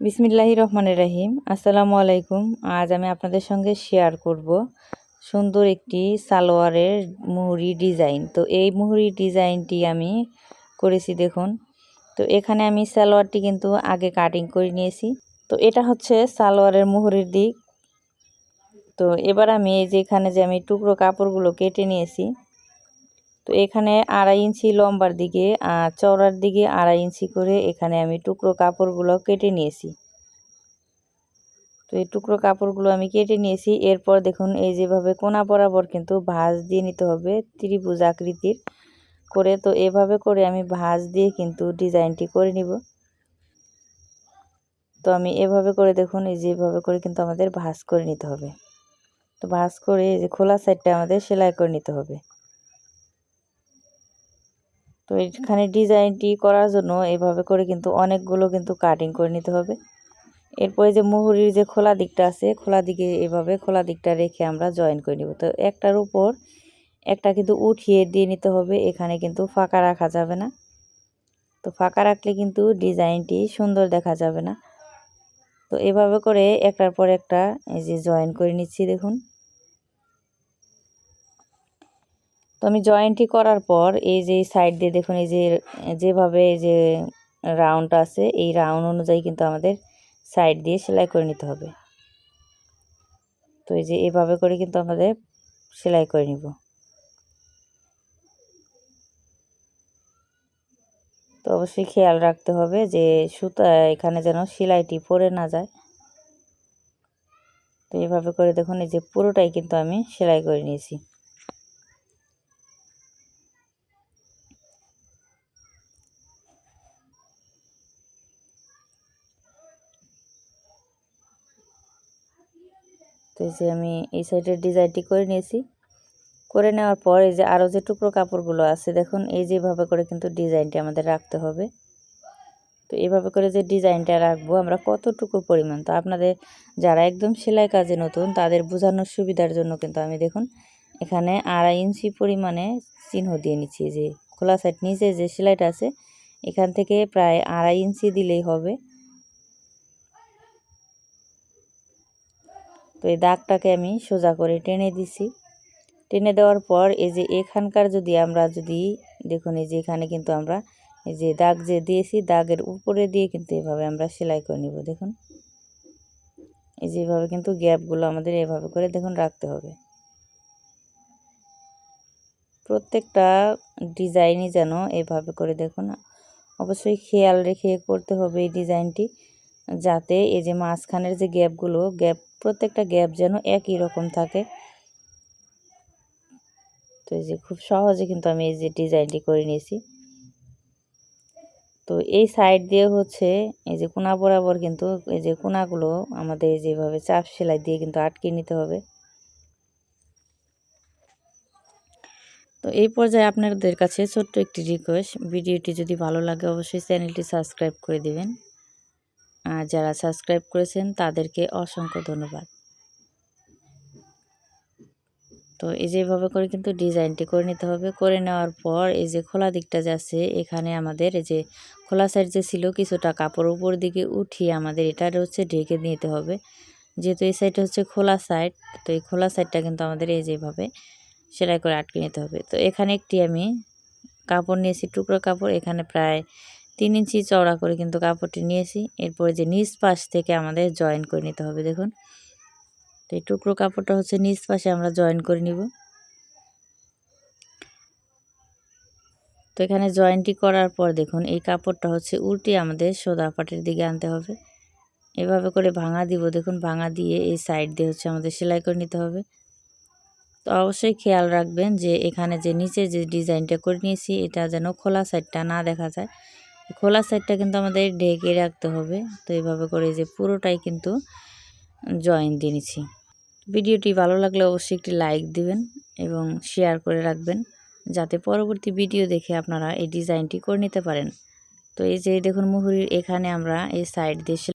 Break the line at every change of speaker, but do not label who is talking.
বিসমিল্লাহি রহমানের রাহিম। আসসালামু আলাইকুম। আজ আমি আপনাদের সঙ্গে শেয়ার করব সুন্দর একটি সালোয়ারের মুহুরি ডিজাইন তো এই মুহুরি ডিজাইনটি আমি করেছি দেখুন। তো এখানে আমি সালোয়ারটি কিন্তু আগে কাটিং করে নিয়েছি। তো এটা হচ্ছে সালোয়ারের মুহুরির দিক। তো এবার আমি এই যে এখানে যে আমি টুকরো কাপড়গুলো কেটে নিয়েছি তো এখানে আড়াই ইঞ্চি লম্বার দিকে আর চওড়ার দিকে আড়াই ইঞ্চি করে এখানে আমি টুকরো কাপড়গুলো কেটে নিয়েছি। তো এই টুকরো কাপড়গুলো আমি কেটে নিয়েছি। এরপর দেখুন, এই যেভাবে কোনা বরাবর কিন্তু ভাঁজ দিয়ে নিতে হবে ত্রিভুজ আকৃতির করে। তো এভাবে করে আমি ভাঁজ দিয়ে কিন্তু ডিজাইনটি করে নিব। তো আমি এভাবে করে দেখুন, এই যেভাবে করে কিন্তু আমাদের ভাঁজ করে নিতে হবে। তো ভাঁজ করে এই যে খোলা সাইডটা আমাদের সেলাই করে নিতে হবে। তো এখানে ডিজাইনটি করার জন্য এভাবে করে কিন্তু অনেকগুলো কিন্তু কাটিং করে নিতে হবে। এরপরে যে মুহুরির যে খোলা দিকটা আছে, খোলা দিকে এভাবে খোলা দিকটা রেখে আমরা জয়েন করে নিব। তো একটার উপর একটা কিন্তু উঠিয়ে দিয়ে নিতে হবে, এখানে কিন্তু ফাঁকা রাখা যাবে না। তো ফাঁকা রাখলে কিন্তু ডিজাইনটি সুন্দর দেখা যাবে না। তো এভাবে করে একটার পর একটা এই যে জয়েন করে নিচ্ছি দেখুন। তো আমি জয়েন্টটি করার পর এই যে সাইড দিয়ে দেখুন, এই যে যেভাবে এই যে রাউন্ড আছে, এই রাউন্ড অনুযায়ী কিন্তু আমাদের সাইড দিয়ে সেলাই করে নিতে হবে। তো এই যে এভাবে করে কিন্তু আমাদের সেলাই করে নিব। তো অবশ্যই খেয়াল রাখতে হবে যে সুতা এখানে যেন সেলাইটি পরে না যায়। তো এভাবে করে দেখুন, এই যে পুরোটাই কিন্তু আমি সেলাই করে নিয়েছি। তো এই যে আমি এই সাইডের ডিজাইনটি করে নিয়েছি। করে নেওয়ার পর এই যে আরও যে টুকরো কাপড়গুলো আছে, দেখুন, এই যেভাবে করে কিন্তু ডিজাইনটি আমাদের রাখতে হবে। তো এভাবে করে যে ডিজাইনটা রাখব আমরা কতটুকু পরিমাণ? তো আপনাদের যারা একদম সেলাই কাজে নতুন, তাদের বোঝানোর সুবিধার জন্য কিন্তু আমি দেখুন, এখানে আড়াই ইঞ্চি পরিমাণে চিহ্ন দিয়ে নিচ্ছি। যে খোলা সাইড নিচে যে সেলাইটা আছে, এখান থেকে প্রায় আড়াই ইঞ্চি দিলেই হবে। তো এই দাগটাকে আমি সোজা করে টেনে দিছি। টেনে দেওয়ার পর এই যে এখানকার যদি আমরা যদি দেখুন এই যে এখানে কিন্তু আমরা এই যে দাগ যে দিয়েছি, দাগের উপরে দিয়ে কিন্তু এভাবে আমরা সেলাই করে নিব, দেখুন। এই যেভাবে কিন্তু গ্যাপগুলো আমাদের এভাবে করে, দেখুন, রাখতে হবে। প্রত্যেকটা ডিজাইনই যেন এভাবে করে, দেখুন, অবশ্যই খেয়াল রেখে করতে হবে এই ডিজাইনটি। যাতে এই যে মাঝখানের যে গ্যাপগুলো, গ্যাপ, প্রত্যেকটা গ্যাপ যেন একই রকম থাকে। তো এই যে খুব সহজে কিন্তু আমি এই যে ডিজাইনটি করে নিয়েছি। তো এই সাইড দিয়ে হচ্ছে এই যে কোনা বরাবর কিন্তু এই যে কোনাগুলো আমাদের যেভাবে চাপ সেলাই দিয়ে কিন্তু আটকে নিতে হবে। তো এই পর্যায়ে আপনাদের কাছে ছোট্ট একটি রিকোয়েস্ট ভিডিওটি যদি ভালো লাগে অবশ্যই চ্যানেলটি সাবস্ক্রাইব করে দিবেন। আর যারা সাবস্ক্রাইব করেছেন তাদেরকে অসংখ্য ধন্যবাদ। তো এই যেভাবে করে কিন্তু ডিজাইনটি করে নিতে হবে। করে নেওয়ার পর এই যে খোলা দিকটা যাচ্ছে এখানে আমাদের এই যে খোলা সাইড যে ছিল কিছুটা কাপড় উপর দিকে উঠিয়ে আমাদের এটা হচ্ছে ঢেকে নিতে হবে। যেহেতু এই সাইডটা হচ্ছে খোলা সাইড, তো এই খোলা সাইডটা কিন্তু আমাদের এই যেভাবে সেলাই করে আটকে নিতে হবে। তো এখানে একটি আমি কাপড় নিয়েছি, টুকরো কাপড়। এখানে প্রায় তিন ইঞ্চি চওড়া করে কিন্তু কাপড়টি নিয়েছি। এরপরে যে নিচ পাশ থেকে আমাদের জয়েন করে নিতে হবে, দেখুন। তো এই টুকরো কাপড়টা হচ্ছে নিচ পাশে আমরা জয়েন করে নিব। তো এখানে জয়েন্টটি করার পর দেখুন, এই কাপড়টা হচ্ছে উল্টে আমাদের সোদা পাটের দিকে আনতে হবে। এভাবে করে ভাঙা দিব, দেখুন, ভাঙা দিয়ে এই সাইড দিয়ে হচ্ছে আমাদের সেলাই করে নিতে হবে। তো অবশ্যই খেয়াল রাখবেন যে এখানে যে নিচে যে ডিজাইনটা করে নিয়েছি, এটা যেন খোলা সাইডটা না দেখা যায়। খোলা সাইডটা কিন্তু আমাদের ঢেকে রাখতে হবে। তো এইভাবে করে যে পুরোটাই কিন্তু জয়েন দিয়ে নিচ্ছি। ভিডিওটি ভালো লাগলে অবশ্যই একটি লাইক দিবেন এবং শেয়ার করে রাখবেন, যাতে পরবর্তী ভিডিও দেখে আপনারা এই ডিজাইনটি করে নিতে পারেন। তো এই যে দেখুন মুহুরির এখানে আমরা এই সাইড দিয়ে